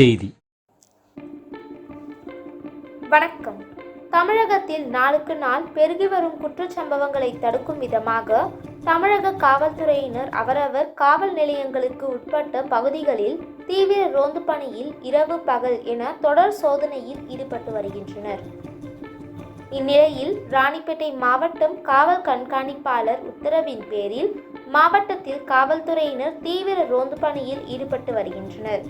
செய்தி. வணக்கம். தமிழகத்தில் நாளுக்கு நாள் பெருகி வரும் குற்றச்சம்பவங்களை தடுக்கும் விதமாக தமிழக காவல்துறையினர் அவரவர் காவல் நிலையங்களுக்கு உட்பட்ட பகுதிகளில் தீவிர ரோந்து பணியில் இரவு பகல் என தொடர் சோதனையில் ஈடுபட்டு வருகின்றனர். இந்நிலையில் ராணிப்பேட்டை மாவட்டம் காவல் கண்காணிப்பாளர் உத்தரவின் பேரில் மாவட்டத்தில் காவல்துறையினர் தீவிர ரோந்து பணியில் ஈடுபட்டு வருகின்றனர்.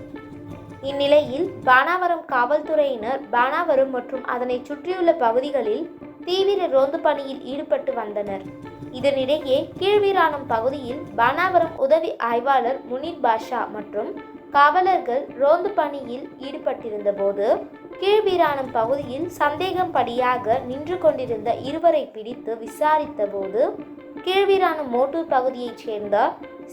இந்நிலையில் பானாவரம் காவல்துறையினர் பானாவரம் மற்றும் அதனை சுற்றியுள்ள பகுதிகளில் தீவிர ரோந்து பணியில் ஈடுபட்டு வந்தனர். இதனிடையே கீழ்வீராணம் பகுதியில் பானாவரம் உதவி ஆய்வாளர் முனீர் பாஷா மற்றும் காவலர்கள் ரோந்து பணியில் ஈடுபட்டிருந்த போது கீழ்வீராணம் பகுதியில் சந்தேகம் படியாக நின்று கொண்டிருந்த இருவரை பிடித்து விசாரித்த போது கீழ்வீராணம் மோட்டூர் பகுதியைச் சேர்ந்த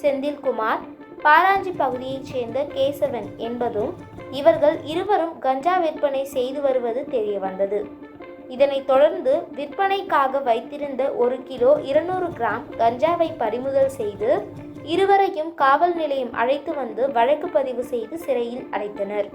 செந்தில்குமார் பாராஞ்சி பகுதியைச் சேர்ந்த கேசவன் என்பதும் இவர்கள் இருவரும் கஞ்சா விற்பனை செய்து வருவது தெரிய வந்தது. இதனைத் தொடர்ந்து விற்பனைக்காக வைத்திருந்த ஒரு கிலோ இருநூறு கிராம் கஞ்சாவை பறிமுதல் செய்து இருவரையும் காவல் நிலையம் அழைத்து வந்து வழக்கு பதிவு செய்து சிறையில் அடைத்தனர்.